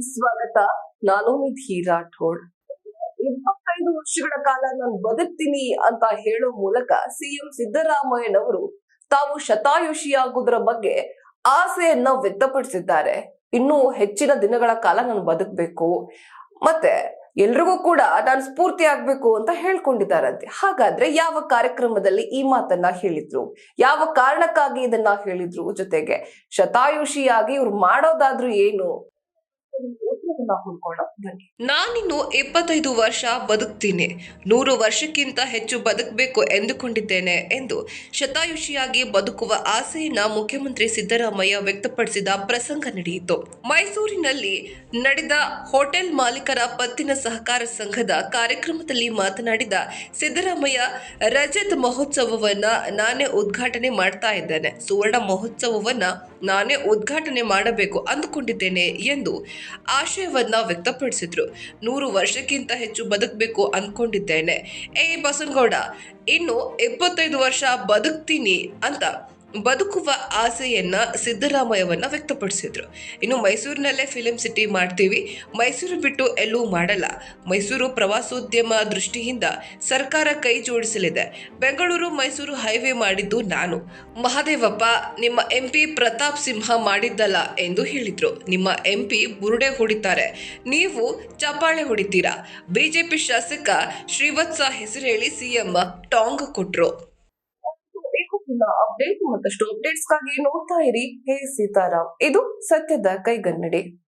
ಸ್ವಾಗತ. ನಾನು ನಿಧಿ ರಾಠೋಡ್ ಇಪ್ಪತ್ತೈದು ವರ್ಷಗಳ ಕಾಲ ನಾನು ಬದುಕ್ತೀನಿ ಅಂತ ಹೇಳೋ ಮೂಲಕ ಸಿಎಂ ಸಿದ್ದರಾಮಯ್ಯನವರು ತಾವು ಶತಾಯುಷಿಯಾಗುವುದರ ಬಗ್ಗೆ ಆಸೆಯನ್ನ ವ್ಯಕ್ತಪಡಿಸಿದ್ದಾರೆ. ಇನ್ನೂ ಹೆಚ್ಚಿನ ದಿನಗಳ ಕಾಲ ನಾನು ಬದುಕಬೇಕು. ಮತ್ತೆ ಎಲ್ರಿಗೂ ಕೂಡ ನಾನು ಸ್ಫೂರ್ತಿ ಆಗ್ಬೇಕು ಅಂತ ಹೇಳ್ಕೊಂಡಿದ್ದಾರಂತೆ. ಹಾಗಾದ್ರೆ ಯಾವ ಕಾರ್ಯಕ್ರಮದಲ್ಲಿ ಈ ಮಾತನ್ನ ಹೇಳಿದ್ರು? ಯಾವ ಕಾರಣಕ್ಕಾಗಿ ಇದನ್ನ ಹೇಳಿದ್ರು ಜೊತೆಗೆ? ಶತಾಯುಷಿಯಾಗಿ ಇವ್ರು ಮಾಡೋದಾದ್ರೂ ಏನು? ನಾನಿನ್ನು ಇಪ್ಪತ್ತೈದು ವರ್ಷ ಬದುಕ್ತೀನಿ. ನೂರು ವರ್ಷಕ್ಕಿಂತ ಹೆಚ್ಚು ಬದುಕಬೇಕು ಎಂದುಕೊಂಡಿದ್ದೇನೆ ಎಂದು ಶತಾಯುಷಿಯಾಗಿ ಬದುಕುವ ಆಸೆಯನ್ನ ಮುಖ್ಯಮಂತ್ರಿ ಸಿದ್ದರಾಮಯ್ಯ ವ್ಯಕ್ತಪಡಿಸಿದ ಪ್ರಸಂಗ ನಡೆಯಿತು. ಮೈಸೂರಿನಲ್ಲಿ ನಡೆದ ಹೋಟೆಲ್ ಮಾಲೀಕರ ಪತ್ತಿನ ಸಹಕಾರ ಸಂಘದ ಕಾರ್ಯಕ್ರಮದಲ್ಲಿ ಮಾತನಾಡಿದ ಸಿದ್ದರಾಮಯ್ಯ, ರಜತ್ ಮಹೋತ್ಸವವನ್ನ ನಾನೇ ಉದ್ಘಾಟನೆ ಮಾಡ್ತಾ ಇದ್ದೇನೆ. ಸುವರ್ಣ ಮಹೋತ್ಸವವನ್ನ ನಾನೇ ಉದ್ಘಾಟನೆ ಮಾಡಬೇಕು ಅಂದುಕೊಂಡಿದ್ದೇನೆ ಎಂದು ಆಶಯವನ್ನ ವ್ಯಕ್ತಪಡಿಸಿದ್ರು. ನೂರು ವರ್ಷಕ್ಕಿಂತ ಹೆಚ್ಚು ಬದುಕಬೇಕು ಅಂದ್ಕೊಂಡಿದ್ದೇನೆ ಏ ಬಸನಗೌಡ ಇನ್ನು ಇಪ್ಪತ್ತೈದು ವರ್ಷ ಬದುಕ್ತೀನಿ ಅಂತ ಬದುಕುವ ಆಸೆಯನ್ನ ಸಿದ್ದರಾಮಯ್ಯವನ್ನ ವ್ಯಕ್ತಪಡಿಸಿದ್ರು. ಇನ್ನು ಮೈಸೂರಿನಲ್ಲೇ ಫಿಲಂ ಸಿಟಿ ಮಾಡ್ತೀವಿ. ಮೈಸೂರು ಬಿಟ್ಟು ಎಲ್ಲೂ ಮಾಡಲ್ಲ. ಮೈಸೂರು ಪ್ರವಾಸೋದ್ಯಮ ದೃಷ್ಟಿಯಿಂದ ಸರ್ಕಾರ ಕೈ ಜೋಡಿಸಲಿದೆ. ಬೆಂಗಳೂರು, ಮೈಸೂರು ಹೈವೇ ಮಾಡಿದ್ದು ನಾನು. ಮಹಾದೇವಪ್ಪ, ನಿಮ್ಮ ಎಂ ಪಿ ಪ್ರತಾಪ್ ಸಿಂಹ ಮಾಡಿದ್ದಲ್ಲ ಎಂದು ಹೇಳಿದ್ರು. ನಿಮ್ಮ ಎಂ ಪಿ ಬುರುಡೆ ಹೊಡಿತಾರೆ. ನೀವು ಚಪ್ಪಾಳೆ ಹೊಡಿತೀರಾ? ಬಿಜೆಪಿ ಶಾಸಕ ಶ್ರೀವತ್ಸ ಹೆಸರು ಹೇಳಿ ಸಿಎಂ ಟಾಂಗ್ ಕೊಟ್ರು ಅಪ್ಡೇಟ್ ಮತ್ತಷ್ಟು ಅಪ್ಡೇಟ್ಸ್ಗಾಗಿ ನೋಡ್ತಾ ಇರಿ. ಹೇ ಸೀತಾರಾಮ್ ಇದು ಸತ್ಯದ ಕೈಗನ್ನಡಿ.